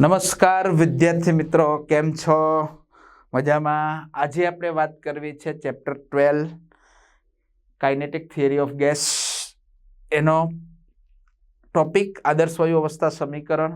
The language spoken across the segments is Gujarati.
નમસ્કાર, વિદ્યાર્થી મિત્રો, કેમ છો? મજામાં? આજે આપણે વાત કરવી છે chapter twelve kinetic theory of gas એનો ટોપિક, આદર્શ વાયુ અવસ્થા સમીકરણ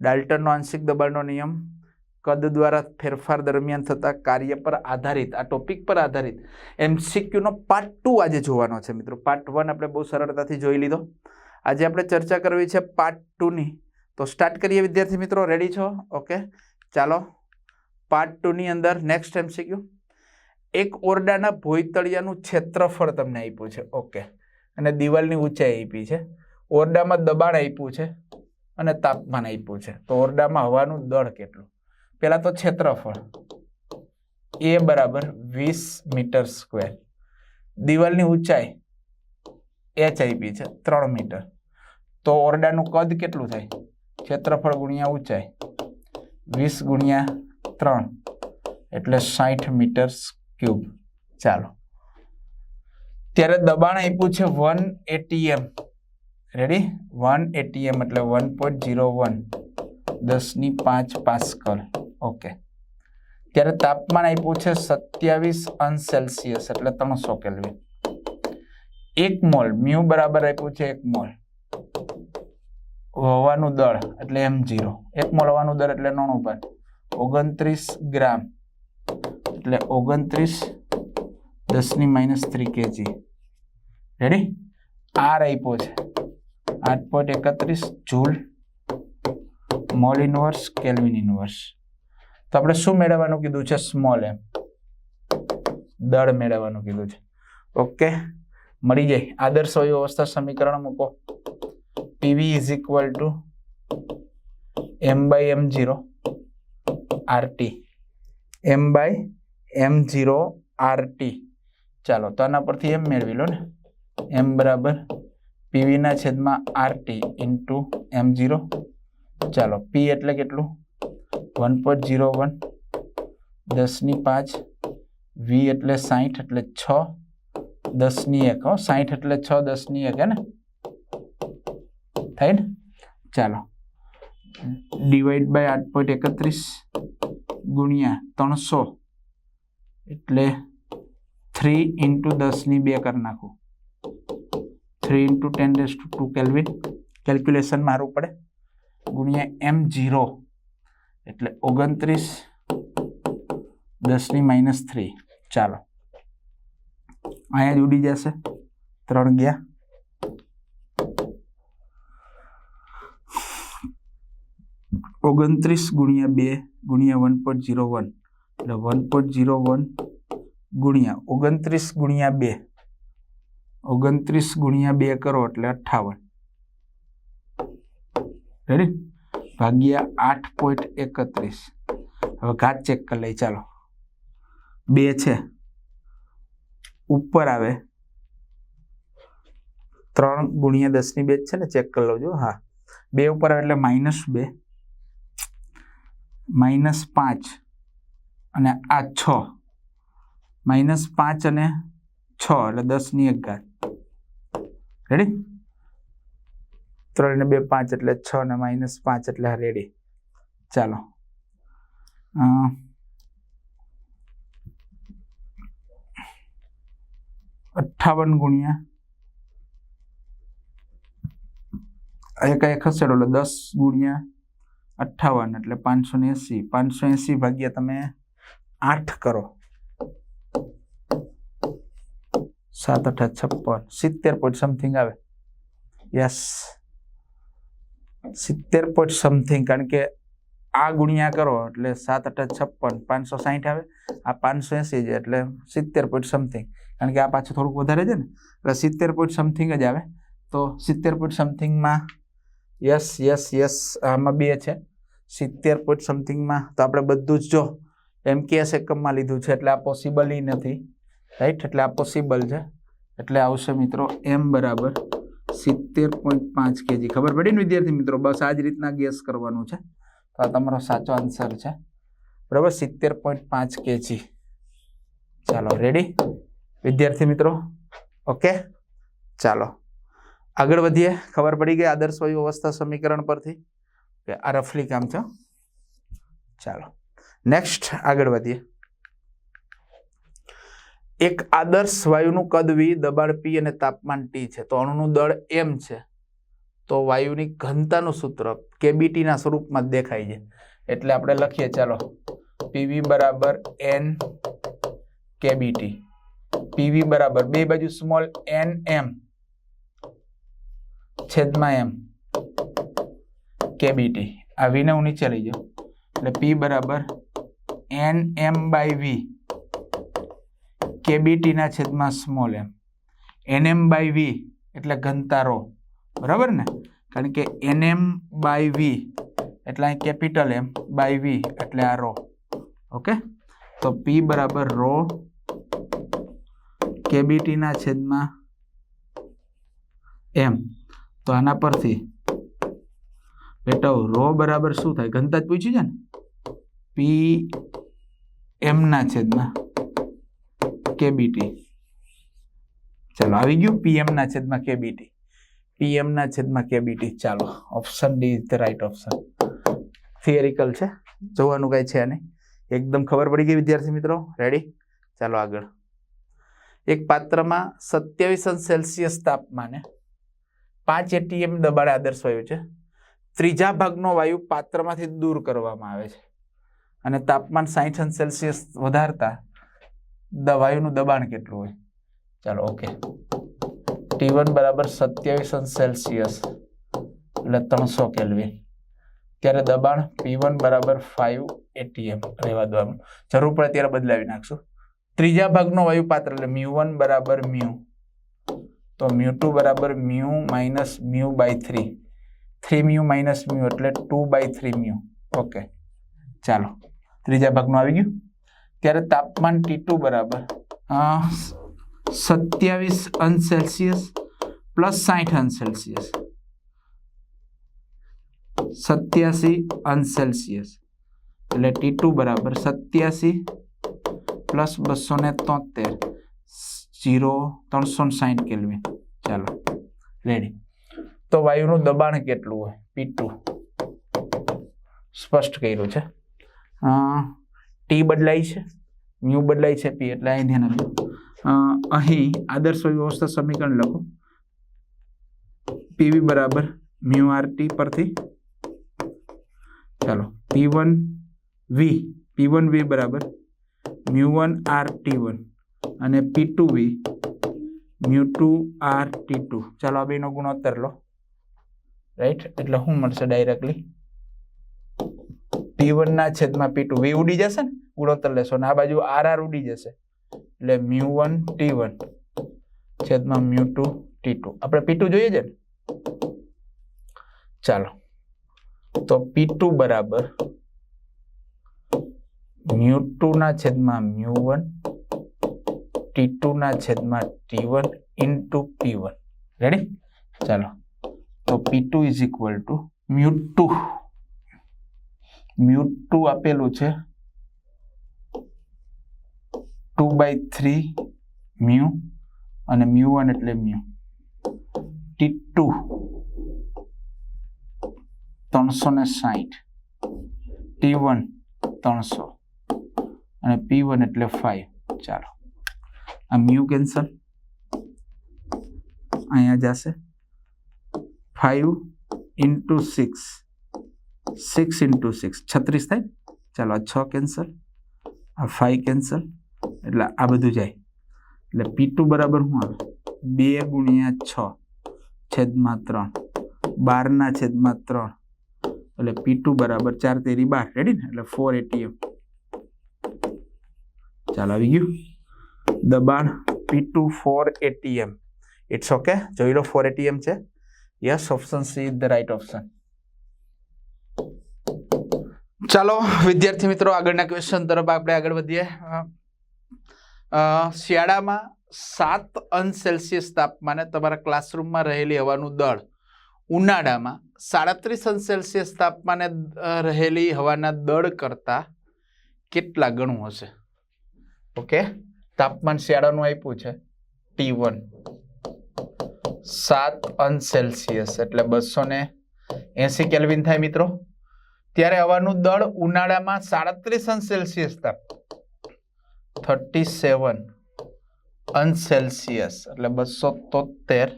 ડાલ્ટનનો આંશિક દબાણનો નિયમ, કદ દ્વારા ફેરફાર દરમિયાન થતા કાર્ય પર આધારિત. આ ટોપિક પર આધારિત. એમસીક્યુનો પાર્ટ ટુ આજે જોવાનો છે મિત્રો. પાર્ટ વન આપણે બહુ સરળતાથી જોઈ લીધો. આજે આપણે ચર્ચા કરવી છે પાર્ટ ટુની તો સ્ટાર્ટ કરીએ, વિદ્યાર્થી મિત્રો. રેડી છો? ઓકે ચાલો. પાર્ટ ટુની અંદર નેક્સ્ટ એમસીક્યુ એક ઓરડાના ભોયતળિયાનું ક્ષેત્રફળ તમને આપ્યું છે. ઓકે અને દિવાલની ઊંચાઈ આપી છે. ઓરડામાં દબાણ આપ્યું છે અને તાપમાન આપ્યું છે. તો ઓરડામાં હવાનું દળ કેટલું? પહેલાં તો ક્ષેત્રફળ. એ બરાબર વીસ મીટર સ્ક્વેર દિવાલની ઊંચાઈ એચ આપી છે. ત્રણ મીટર. તો ઓરડાનું કદ કેટલું થાય? ક્ષેત્રફળ ગુણ્યા ઊંચાઈ વીસ ગુણ્યા ત્રણ એટલે સાઠ મીટર ક્યુબ. ચાલો. ત્યારે દબાણ આપ્યું છે one ATM. Ready one ATM એટલે વન પોઈન્ટ ઝીરો વન દસની પાંચ પાસ્કલ. ઓકે ત્યારે તાપમાન આપ્યું છે સત્યાવીસ અંશ સેલ્સિયસ એટલે ત્રણસો કેલ્વિન. એક મોલ, મ્યુ બરાબર આપ્યું છે એક મોલ. હવાનું દળ એટલે એમ જીરો. એક મોલ હવાનું દળ એટલે નોણું પર ઓગણત્રીસ ગ્રામ એટલે ઓગણત્રીસ દસની minus three kg ready R આપ્યો છે. આઠ પોઈન્ટ એકત્રીસ joule mole inverse kelvin inverse તો આપણે શું મેળવવાનું કીધું છે? Small M. દળ મેળવવાનું કીધું છે. ઓકે મળી જાય. આદર્શ વાયુ અવસ્થા સમીકરણ મૂકો. PV is equal to M by M RT m M zero RT ચાલો, તો આના પરથી એમ મેળવી લો ને. એમ બરાબર પીવીના છેદમાં આરટી ઇન્ટુ એમ ઝીરો ચાલો પી એટલે કેટલું? વન પોઈન્ટ ઝીરો વન દસની પાંચ. વી એટલે સાહીઠ એટલે છ. દસની એક, હો સાહીઠ એટલે છ, દસની એક, હે ને? થાય ચાલો. ડિવાઈડ બાય આઠ પોઈન્ટ એકત્રીસ ગુણ્યા ત્રણસો એટલે થ્રી ઇન્ટુ દસની બે કરી નાખું. થ્રી ઇન્ટુ ટેન ડેસ ટુ ટુ કેલ્વિન કેલ્ક્યુલેશન મારું પડે. ગુણ્યા એમ જીરો એટલે ઓગણત્રીસ દસની માઇનસ થ્રી ચાલો. અહીંયા જ ઉડી જશે. ત્રણ ગયા. ઓગણત્રીસ ગુણ્યા બે ગુણ્યા વન પોઈન્ટ ઝીરો વન. એટલે વન પોઈન્ટ ઝીરો વન ગુણ્યા ઓગણત્રીસ ગુણ્યા બે. ઓગણત્રીસ ગુણ્યા બે કરો એટલે અઠ્ઠાવન. રેડી ભાગ્યા આઠ પોઈન્ટ એકત્રીસ. હવે ઘાત ચેક કરી લઈ ચાલો. બે છે. ઉપર આવે. ત્રણ ગુણ્યા દસની બે છે ને ચેક કરી લઉં હા. બે ઉપર આવે એટલે માઇનસ બે. માઇનસ પાંચ અને આ છ. માઇનસ પાંચ અને છ, એટલે દસની એક ઘાત રેડી ત્રણ ને બે પાંચ એટલે છ ને માઇનસ પાંચ એટલે રેડી ચાલો. અઠાવન ગુણ્યા એક એક ખસેડો એટલે દસ ગુણ્યા અઠ્ઠાવન એટલે પાંચસો ને એંસી. પાંચસો એંસી ભાગ્યા તમે આઠ કરો. સાત અઠા છપ્પન. સિત્તેર પોઈન્ટ સમથિંગ આવે. યસ સિત્તેર પોઈન્ટ સમથિંગ કારણ કે આ ગુણ્યા કરો એટલે સાત અઠા છપ્પન. પાંચસો સાહીઠ આવે. આ પાંચસો એંસી છે એટલે સિત્તેર પોઈન્ટ સમથિંગ કારણ કે આ પાછું થોડુંક વધારે છે ને. એટલે સિત્તેર પોઈન્ટ સમથિંગ જ આવે. તો સિત્તેર પોઈન્ટ સમથિંગમાં યસ યસ યસ આમાં બે છે. સિત્તેર પોઈન્ટ સમથિંગમાં તો આપણે બધું જ જો એમ કે એસ એકમમાં લીધું છે, એટલે આ પોસિબલ નથી. રાઈટ એટલે આ પોસિબલ છે. એટલે આવશે મિત્રો એમ બરાબર સિત્તેર પોઈન્ટ પાંચ કેજી. ખબર પડી ને વિદ્યાર્થી મિત્રો? બસ આ જ રીતના ગેસ કરવાનું છે. તો આ તમારો સાચો આન્સર છે. બરાબર સિત્તેર પોઈન્ટ પાંચ કેજી. ચાલો રેડી વિદ્યાર્થી મિત્રો? ઓકે ચાલો. આગળ વધીએ. ખબર પડી ગઈ આદર્શ વાયુ અવસ્થા સમીકરણ પરથી? કે આ રફલી કામ છે ચાલો. નેક્સ્ટ આગળ વધીએ. એક આદર્શ વાયુનું કદ વી દબાણ પી અને તાપમાન ટી છે. તો અણુનું દળ એમ છે. તો વાયુની ઘનતાનું સૂત્ર કેબીટીના સ્વરૂપમાં દેખાય છે. એટલે આપણે લખીએ, ચાલો. પીવી બરાબર એન કેબીટી. પીવી બરાબર બે બાજુ સ્મોલ એન એમ. છેદમાં એમ. કેબીટી. આ વીને હું નીચે લઈ જાઉં. એટલે પી બરાબર એન એમ બાય વી કેબીટીના છેદમાં small M. N M by V એટલે ઘનતા રો બરાબર ને? કારણ કે એન એમ બાય વી એટલે અહીં કેપિટલ એમ બાય વી એટલે આ રો. ઓકે? તો પી બરાબર રો કેબીટીના છેદમાં એમ. તો આના પરથી બેટા રો બરાબર શું થાય? ઘનતા જ પૂછ્યું છે ને? પી એમના છેદમાં કેબીટી ચાલો, આવી ગયું પીએમના છેદમાં કેબીટી પીએમના છેદમાં કેબીટી ચાલો option D is the right option theoretical છે. જોવાનું કઈ છે નહીં. એકદમ ખબર પડી ગઈ વિદ્યાર્થી મિત્રો. રેડી ચાલો આગળ. એક પાત્રમાં સત્યાવીસ અંશ સેલ્સિયસ તાપમાને પાંચ એટીએમ દબાણે આદર્શ વાયુ છે. ત્રીજા ભાગનો વાયુ પાત્રમાંથી દૂર કરવામાં આવે છે. અને તાપમાન સાહીઠ અંશ સેલ્સિયસ વધારતા દ વાયુનું દબાણ કેટલું હોય? ચાલો, ઓકે. ટી વન બરાબર સત્યાવીસ અંશ સેલ્સિયસ, એટલે ત્રણસો કેલ્વિન. ત્યારે દબાણ પી વન બરાબર ફાઈવ એટીએમ રહેવા દેવાનું. જરૂર પડે ત્યારે બદલાવી નાખશું. ત્રીજા ભાગનો વાયુ પાત્ર, એટલે મ્યુ વન બરાબર મ્યુ તો મ્યુ ટુ બરાબર mu minus mu by three three mu minus mu એટલે two by three mu okay ચાલો. ત્રીજા ભાગનું આવી ગયું. ત્યારે તાપમાન ટી ટુ બરાબર સત્યાવીસ અંશ સેલ્સિયસ પ્લસ સાઠ અંશ સેલ્સિયસ સત્યાસી અંશ સેલ્સિયસ એટલે ટી ટુ બરાબર સત્યાસી પ્લસ બસો ને તોતેર. જીરો ત્રણસો સાહીઠ કેલ્વિન. ચાલો રેડી તો વાયુનું દબાણ કેટલું હોય? પી ટુ સ્પષ્ટ કર્યું છે. ટી બદલાય છે ન્યૂ બદલાય છે પી એટલે અહીં ધ્યાન અહીં આદર્શ વ્યવસ્થા સમીકરણ લખો. પીવી બરાબર મ્યુ આર ટી પરથી. ચાલો પી વન વી પી વન વી બરાબર mu one R T one અને P two V mu two R T two ચાલો આ બેનો ગુણોત્તર લો. રાઈટ એટલે શું મળશે ડાયરેક્ટલી પી વન ના છેદમાં પી ટુ વી ઉડી જશે ને? ગુણોત્તર લેશો. અને આ બાજુ આર આર ઉડી જશે. એટલે મ્યુ વન ટી વન છેદમાં મ્યુ ટુ ટી ટુ આપણે પી ટુ જોઈએ છે ને? ચાલો. તો પી ટુ બરાબર મ્યુ ટુ ના છેદમાં મ્યુ વન ટી ટુ ના છેદમાં T one into P one. Ready ચાલો. તો P two is equal to mute two. Mute two આપેલું છે ટુ બાય થ્રી મ્યુ અને મ્યુ વન એટલે મ્યુ. ટી ટુ ત્રણસો ને સાહીઠ ટી વન ત્રણસો. અને પી વન એટલે ફાઈવ. ચાલો. આ મ્યુ કેન્સલ અહીંયા જશે five into six six into six છત્રીસ થાય ચાલો આ છ કેન્સલ આ ફાઈવ કેન્સલ એટલે આ બધું જાય એટલે પી ટુ બરાબર શું આવે બે ગુણ્યા છ છેદમાં ત્રણ બારના છેદમાં ત્રણ એટલે પી ટુ બરાબર ચાર તેરી બાર રેડી ને એટલે ફોર એટીએમ ચાલો આવી ગયું દબાણ P two four ATM it's okay જોઈ લો ફોર એટીએમ છે. Yes option C is the right option ચાલો, વિદ્યાર્થી મિત્રો, આગળના ક્વેશ્ચન તરફ આપણે આગળ વધીએ. શિયાળામાં સાત અંશ સેલ્સિયસ તાપમાને તમારા ક્લાસરૂમમાં રહેલી હવાનું દળ. ઉનાળામાં સાડત્રીસ અંશ સેલ્સિયસ તાપમાને રહેલી હવાના દળ કરતાં કેટલા ગણું હશે? ઓકે તાપમાન શિયાળાનું આપ્યું છે ટી વન સાત અંશ સેલ્સિયસ, એટલે બસો ને એસી કેલ્વિન થાય મિત્રો. ત્યારે હવાનું દળ ઉનાળામાં સાડત્રીસ અંશ સેલ્સિયસ તાપ. થર્ટી સેવન અંશ સેલ્સિયસ, એટલે બસો તોતેર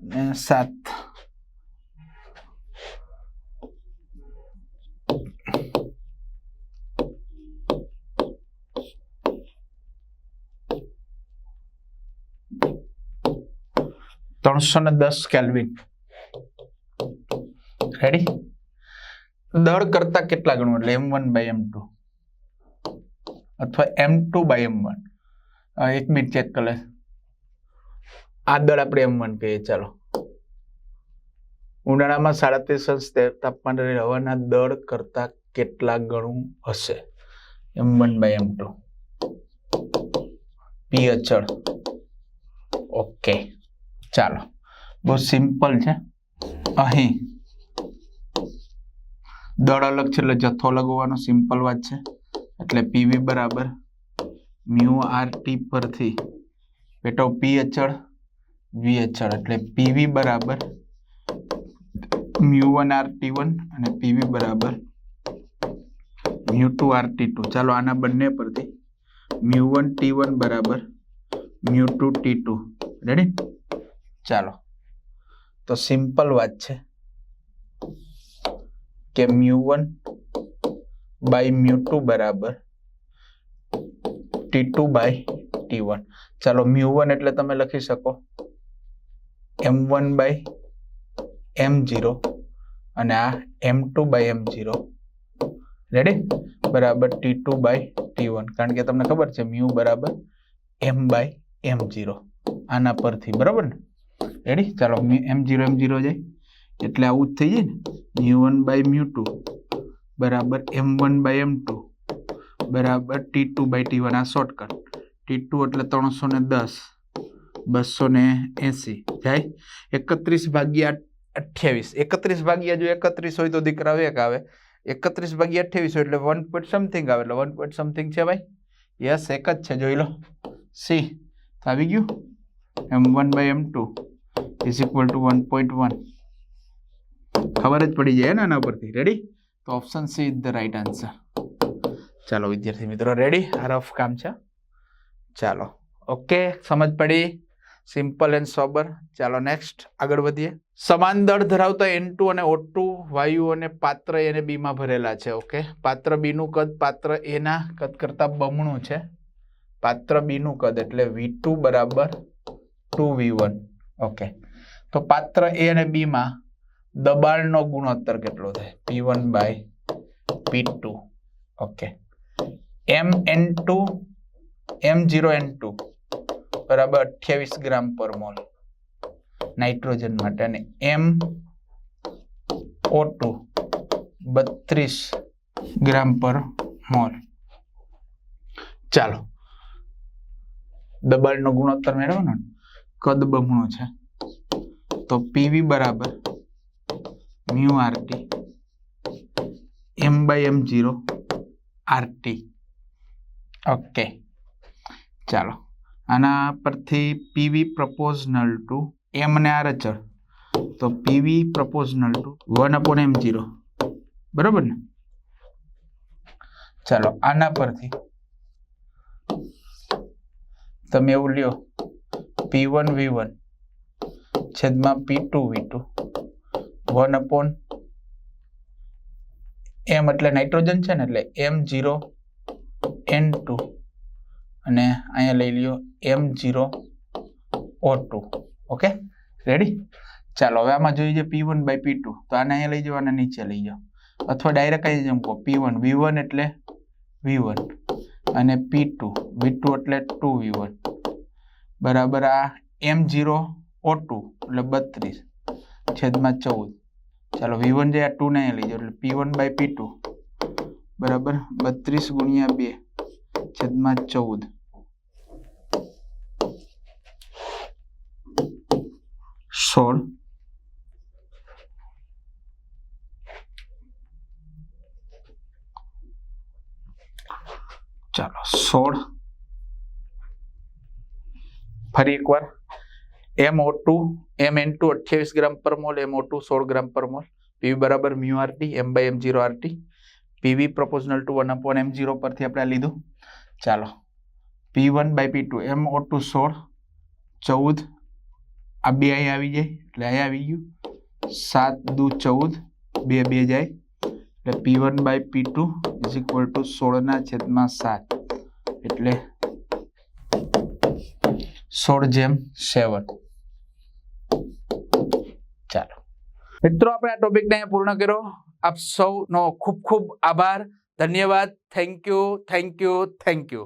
ને સાત. ત્રણસો ને દસ કેલ્વિન રેડી દળ કરતા કેટલા ગણું? એટલે M one by M two અથવા M two by M one એક મિનિટ ચેક કરે આ દળ આપણે એમ વન કહીએ, ચાલો. ઉનાળામાં સાડત્રીસ અંશ તાપમાન હવાના દળ કરતા કેટલા ગણું હશે? M one by M two P અચળ. ઓકે ચાલો, બહુ સિમ્પલ છે. અહીં, દળ અલગ છે એટલે જથ્થો લગાવવાનો સિમ્પલ વાત છે. એટલે પીવી બરાબર, મ્યુ આર ટી પરથી બેટો પી અચળ, વી અચળ. એટલે પીવી બરાબર, mu one R T one અને પીવી બરાબર, mu two R T two. ચાલો આના બંને પરથી, મ્યુ વન ટી વન બરાબર, mu two T two. Ready ચાલો. તો સિમ્પલ વાત છે કે mu one by mu two બરાબર T two by T one. ચાલો મ્યુ વન એટલે તમે લખી શકો M one by M zero અને આ M two by M zero ready બરાબર T two by T one. કારણ કે તમને ખબર છે મ્યુ બરાબર એમ બાય એમ જીરો આના પરથી બરાબર ને? રેડી ચાલો એમ જીરો એમ જીરો જાય. એટલે આવું જ થઈ જાય ને? Mu one by mu two બરાબર M one by M two બરાબર T two by T one આ શોર્ટકટ ટી ટુ એટલે ત્રણસો ને દસ, બસો ને એંસી. જાય? એકત્રીસ ભાગ્યા અઠ્યાવીસ. એકત્રીસ ભાગ્યા જો એકત્રીસ હોય તો દીકરા એક આવે. એકત્રીસ ભાગ્યા અઠ્યાવીસ હોય એટલે વન પોઈન્ટ સમથિંગ આવે. એટલે વન પોઈન્ટ સમથિંગ છે ભાઈ? યસ એક જ છે. જોઈ લો. સી આવી ગયું? M one by M two is equal to one ખબર જ પડી જાય ને આના પરથી રેડી તો option C is the right answer ચાલો, વિદ્યાર્થી મિત્રો રેડી આ રફ કામ છે. ચાલો. ઓકે સમજ પડી? સિમ્પલ એન્ડ સોબર ચાલો નેક્સ્ટ આગળ વધીએ. સમાન દળ ધરાવતા એન ટુ અને ઓ ટુ વાયુઓને પાત્ર એને બીમાં ભરેલા છે. ઓકે પાત્ર બીનું કદ પાત્ર એના કદ કરતાં બમણું છે. પાત્ર બીનું કદ એટલે વી ટુ બરાબર ટુ વી ઓકે તો પાત્ર એ અને બીમાં દબાણનો ગુણોત્તર કેટલો થાય? P one by P okay M N two M zero N two બરાબર અઠ્યાવીસ ગ્રામ પર મોલ. નાઇટ્રોજન માટે અને એમ ઓ ટુ બત્રીસ ગ્રામ પર મોલ. ચાલો. દબાણનો ગુણોત્તર મેળવવાનો કદ બમણું છે. તો પીવી બરાબર mu RT M by M zero RT okay. ચાલો. આના પરથી પીવી પ્રપોઝનલ ટુ એમ ને આર અચળ. તો PV proportional to one upon M zero. બરોબર ને? ચાલો, આના પરથી. તમે એવું લ્યો. પી વન વી વન છેદમાં P two V two one upon M એટલે નાઇટ્રોજન છે ને, એટલે એમ જીરો એન ટુ અને અહીંયા લઈ લ્યો M zero O two okay ready ચાલો, હવે આમાં જોઈએ P one by P two તો આને અહીંયા લઈ જાઓ અને નીચે લઈ જાઓ. અથવા ડાયરેક્ટ અહીંયા જમકો પી વન વી વન એટલે વી વન અને પી ટુ વી ટુ એટલે ટુ વી વન બરાબર આ એમ જીરો ઓ ટુ એટલે બત્રીસ છેદમાં ચૌદ ચાલો વી વન જે આ ટુ ને અહીંયા લઈ જાઓ એટલે P one by P two બરાબર બત્રીસ ગુણ્યા બે છેદમાં ચૌદ સોળ ચાલો સોળ ફરી એકવાર M O two M N two અઠ્યાવીસ ગ્રામ પર મોલ એમ ઓ ટુ સોળ ગ્રામ પર મોલ પીવી બરાબર mu RT M by M zero RT PV proportional to one upon M zero પરથી આપણે લીધું. ચાલો P one by P two M O two સોળ, ચૌદ, આ બે અહીં આવી જાય, એટલે અહીં આવી ગયું, સાત દુ ચૌદ, બે બે જાય, એટલે P one by P two is equal to સોળના છેદમાં સાત. એટલે સોળ જેમ સેવન ચાલો મિત્રો આપણે આ ટોપિકને અહીંયા પૂર્ણ કર્યો આપ સૌનો ખૂબ ખૂબ આભાર ધન્યવાદ thank you thank you thank you